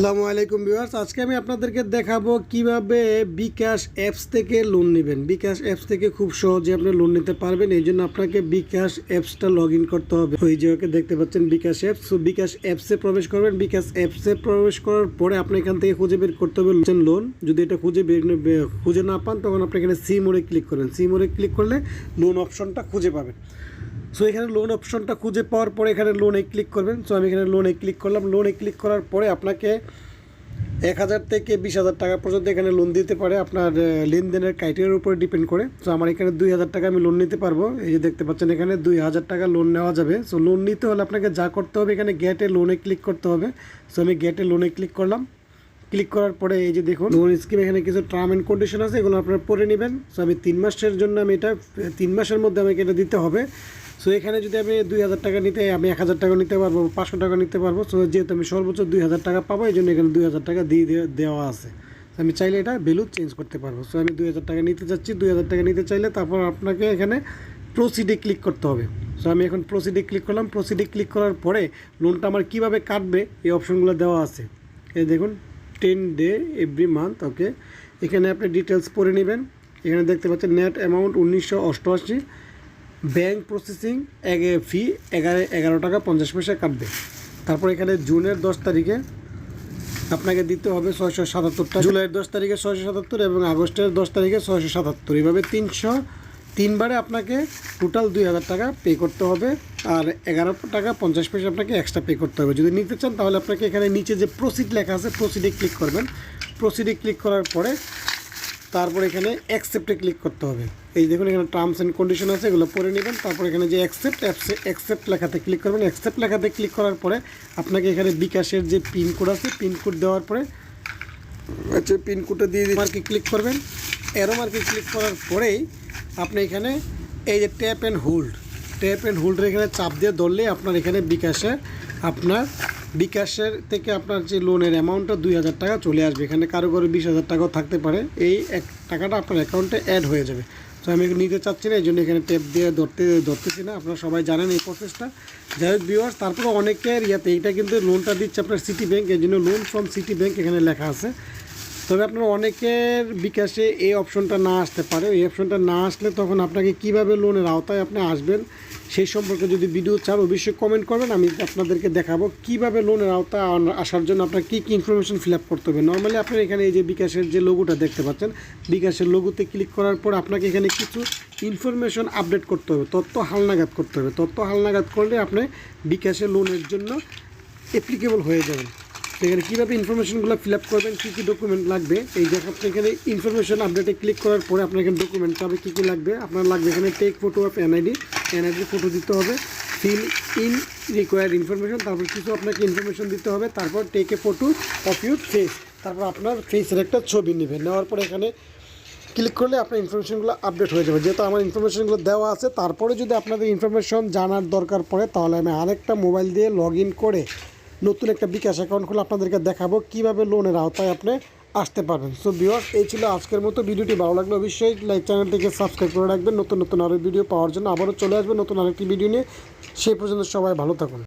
আসসালামু আলাইকুম ভিউয়ার্স। আজকে আমি আপনাদেরকে দেখাবো কীভাবে বিকাশ অ্যাপস থেকে লোন নেবেন। বিকাশ অ্যাপস থেকে খুব সহজে আপনি লোন নিতে পারবেন। এই জন্য আপনাকে বিকাশ অ্যাপসটা লগ করতে হবে। ওই যে ওকে দেখতে পাচ্ছেন বিকাশ অ্যাপস। বিকাশ অ্যাপসে প্রবেশ করবেন। বিকাশ অ্যাপসে প্রবেশ করার পরে আপনি এখান থেকে খুঁজে বের করতে হবে লোন। যদি এটা খুঁজে বের খুঁজে না পান, তখন আপনি এখানে সি মোড়ে ক্লিক করেন সি মোড়ে ক্লিক করলে লোন অপশনটা খুঁজে পাবেন। সো এখানে লোন অপশনটা খুঁজে পাওয়ার পরে এখানে লোনে ক্লিক করবেন। সো আমি এখানে লোনে ক্লিক করলাম। লোনে ক্লিক করার পরে আপনাকে এক হাজার থেকে বিশ হাজার টাকা পর্যন্ত এখানে লোন দিতে পারে আপনার লেনদেনের ক্রাইটেরিয়ার উপরে ডিপেন্ড করে। সো আমার এখানে দুই হাজার টাকা আমি লোন নিতে পারব। এই যে দেখতে পাচ্ছেন এখানে দুই হাজার টাকা লোন নেওয়া যাবে। সো লোন নিতে হলে আপনাকে যা করতে হবে, এখানে গেটে লোনে ক্লিক করতে হবে। সো আমি গেটে লোনে ক্লিক করলাম। ক্লিক করার পরে এই যে দেখুন লোন স্কিম এখানে কিছু টার্ম অ্যান্ড কন্ডিশন আছে, এগুলো আপনারা পড়ে নেবেন। সো আমি তিন মাসের জন্য আমি এটা, তিন মাসের মধ্যে আমাকে এটা দিতে হবে। সো এখানে যদি আমি দুই হাজার টাকা নিতে, আমি এক হাজার টাকা নিতে পারব, পাঁচশো টাকা নিতে পারব সো যেহেতু আমি সর্বোচ্চ দুই হাজার টাকা পাবো, এই জন্য এখানে দুই হাজার টাকা দিয়ে দেওয়া আছে। আমি চাইলে এটা ভ্যালু চেঞ্জ করতে পারব। সো আমি দুই হাজার টাকা নিতে চাচ্ছি, দুই হাজার টাকা নিতে চাইলে তারপর আপনাকে এখানে প্রসিডে ক্লিক করতে হবে। সো আমি এখন প্রসিডে ক্লিক করলাম। প্রসিডে ক্লিক করার পরে লোনটা আমার কীভাবে কাটবে, এই অপশনগুলো দেওয়া আছে। এই দেখুন ten day every month okay এখানে আপনি ডিটেলস পড়ে নেবেন। এখানে দেখতে পাচ্ছেন নেট অ্যামাউন্ট উনিশশো অষ্টআশি। ব্যাংক প্রসেসিং ফি, এগারো এগারো টাকা পঞ্চাশ পয়সা কাটবে। তারপর এখানে জুনের দশ তারিখে আপনাকে দিতে হবে ছয়শো সাতাত্তরটা জুলাইয়ের দশ তারিখে ছয়শো সাতাত্তর এবং আগস্টের দশ তারিখে ছয়শো সাতাত্তর। এইভাবে তিনশো, তিনবারে আপনাকে টোটাল দুই হাজার টাকা পে করতে হবে আর এগারো টাকা পঞ্চাশ পয়সা আপনাকে এক্সট্রা পে করতে হবে। যদি নিতে চান তাহলে আপনাকে এখানে নিচে যে প্রসিড লেখা আছে প্রসিডে ক্লিক করবেন। প্রসিডে ক্লিক করার পরে তারপর এখানে অ্যাকসেপ্টে ক্লিক করতে হবে। এই দেখুন এখানে টার্মস অ্যান্ড কন্ডিশন আছে এগুলো পড়ে নেবেন। তারপর এখানে যে অ্যাকসেপ্ট অ্যাপসে অ্যাকসেপ্ট লেখাতে ক্লিক করবেন। অ্যাকসেপ্ট লেখাতে ক্লিক করার পরে আপনাকে এখানে বিকাশের যে পিনকোড আছে পিনকোড দেওয়ার পরে আচ্ছা পিনকোডটা দিয়ে দিয়ে মার্কে ক্লিক করবেন। অ্যারো মার্কে ক্লিক করার পরেই আপনি এখানে এই যে tap and hold tap and হোল্ডের এখানে চাপ দিয়ে ধরলে আপনার এখানে বিকাশে আপনার বিকাশের থেকে আপনার যে লোনের অ্যামাউন্টটা দুই হাজার টাকা চলে আসবে। এখানে কারও কারও বিশ হাজার টাকাও থাকতে পারে। এই এক টাকাটা আপনার অ্যাকাউন্টে অ্যাড হয়ে যাবে। তো আমি নিতে চাচ্ছি না, এই জন্য এখানে টেপ দিয়ে ধরতে, ধরতেছি না। আপনারা সবাই জানেন এই প্রসেসটা যাই হোক বিওয়ার্স তারপরে অনেকের ইয়াতে এইটা কিন্তু লোনটা দিচ্ছে আপনার সিটি ব্যাংক এই জন্য লোন ফ্রম সিটি ব্যাঙ্ক এখানে লেখা আছে। তবে আপনার অনেকের বিকাশে এই অপশনটা না আসতে পারে। এই অপশনটা না আসলে তখন আপনাকে কীভাবে লোনের আওতায় আপনি আসবেন সেই সম্পর্কে যদি ভিডিও চান, অবশ্যই কমেন্ট করবেন। আমি আপনাদেরকে দেখাবো কীভাবে লোনের আওতায় আন- আসার জন্য আপনার কী কী ইনফরমেশন ফিল আপ করতে হবে। নর্মালি আপনার এখানে এই যে বিকাশের যে লোগোটা দেখতে পাচ্ছেন, বিকাশের লোগোতে ক্লিক করার পর আপনাকে এখানে কিছু ইনফরমেশন আপডেট করতে হবে, তথ্য হালনাগাদ করতে হবে। তথ্য হালনাগাদ করলে আপনি বিকাশের লোনের জন্য অ্যাপ্লিকেবল হয়ে যাবেন। তো এখানে কীভাবে ইনফরমেশনগুলো ফিল আপ করবেন, কী কী ডকুমেন্ট লাগবে? এই যে আপনি এখানে ইনফরমেশন আপডেটে ক্লিক করার পরে আপনার এখানে ডকুমেন্ট হবে, কী কী লাগবে? আপনার লাগবে এখানে take photo of NID NID photo দিতে হবে ফিল ইন রিকোয়ার্ড ইনফরমেশন তারপর কিছু আপনাকে ইনফরমেশন দিতে হবে, তারপর take photo of your face তারপর আপনার ফেসের একটা ছবি নেবেন, নেওয়ার পরে এখানে ক্লিক করলে আপনার ইনফরমেশনগুলো আপডেট হয়ে যাবে। যেহেতু আমার ইনফরমেশনগুলো দেওয়া আছে, তারপরে যদি আপনাদের ইনফরমেশন জানার দরকার পড়ে, তাহলে আমি আরেকটা মোবাইল দিয়ে লগ করে নতুন একটা বিকাশ অ্যাকাউন্ট খুলে আপনাদেরকে দেখাবো কীভাবে লোনের আওতায় আপনি আসতে পারবেন। সো বিওয়ার এই ছিল আজকের মতো। ভিডিওটি ভালো লাগলে অবশ্যই লাইক চ্যানেলটিকে সাবস্ক্রাইব করে রাখবেন। নতুন নতুন আরও ভিডিও পাওয়ার জন্য আবারও চলে আসবেন নতুন আরেকটি ভিডিও নিয়ে। সেই পর্যন্ত সবাই ভালো থাকুন।